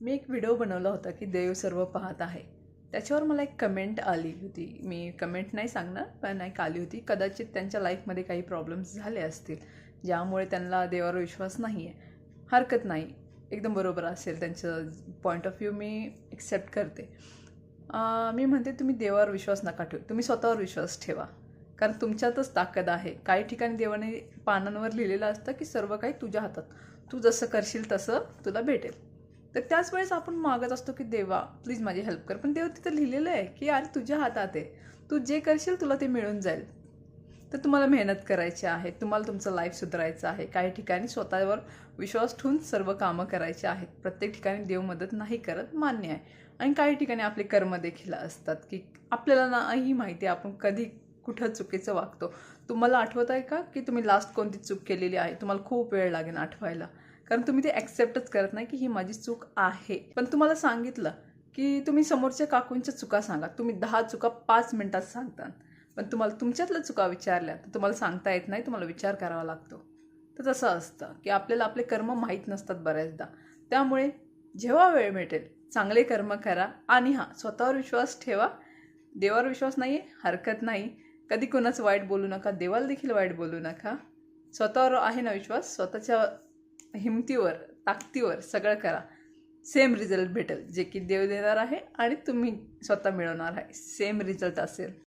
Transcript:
मी एक व्हिडिओ बनवला होता की देव सर्व पाहत आहे. त्याच्यावर मला एक कमेंट आली होती. मी कमेंट नाही सांगणार पण एक आली होती. कदाचित त्यांच्या लाईफमध्ये काही प्रॉब्लेम्स झाले असतील ज्यामुळे त्यांना देवावर विश्वास नाही आहे हरकत नाही. एकदम बरोबर असेल त्यांचं पॉईंट ऑफ व्ह्यू मी एक्सेप्ट करते. मी म्हणते तुम्ही देवावर विश्वास नका ठेवू. तुम्ही स्वतःवर विश्वास ठेवा. कारण तुमच्यातच ताकद आहे. काही ठिकाणी देवाने पानांवर लिहिलेलं असतं की सर्व काही तुझ्या हातात. तू जसं करशील तसं तुला भेटेल. तर त्याच वेळेस आपण मागत असतो की देवा प्लीज माझी हेल्प कर. पण देव तिथं लिहिलेलं आहे की अरे तुझ्या हातात आहे. तू जे करशील तुला ते मिळून जाईल. तर तुम्हाला मेहनत करायची आहे तुम्हाला तुमचं लाईफ सुधारायचं आहे. काही ठिकाणी स्वतःवर विश्वास ठेवून सर्व कामं करायची आहेत. प्रत्येक ठिकाणी देव मदत नाही करत मान्य आहे. आणि काही ठिकाणी आपले कर्म देखील असतात की आपल्याला नाही माहिती आहे आपण कधी कुठं चुकीचं वागतो. तुम्हाला आठवत आहे का की तुम्ही लास्ट कोणती चूक केलेली आहे? तुम्हाला खूप वेळ लागेल आठवायला. कारण तुम्ही ते ॲक्सेप्टच करत नाही की ही माझी चूक आहे. पण तुम्हाला सांगितलं की तुम्ही समोरच्या काकूंच्या चुका सांगा. तुम्ही दहा चुका पाच मिनटात सांगता. पण तुम्हाला तुमच्यातल्या चुका विचारल्या तर तुम्हाला सांगता येत नाही तुम्हाला विचार करावा लागतो. तर तसं असतं की आपल्याला आपले कर्म माहीत नसतात बऱ्याचदा. त्यामुळे जेव्हा वेळ मिळेल चांगले कर्म करा आणि हां स्वतःवर विश्वास ठेवा. देवावर विश्वास नाही आहे हरकत नाही. कधी कोणाचं वाईट बोलू नका देवाला देखील वाईट बोलू नका. स्वतःवर आहे ना विश्वास? स्वतःच्या हिमतीवर ताकदीवर सगळं करा. सेम रिझल्ट भेटेल. जे की देव देणार आहे आणि तुम्ही स्वतः मिळवणार आहे. सेम रिझल्ट असेल.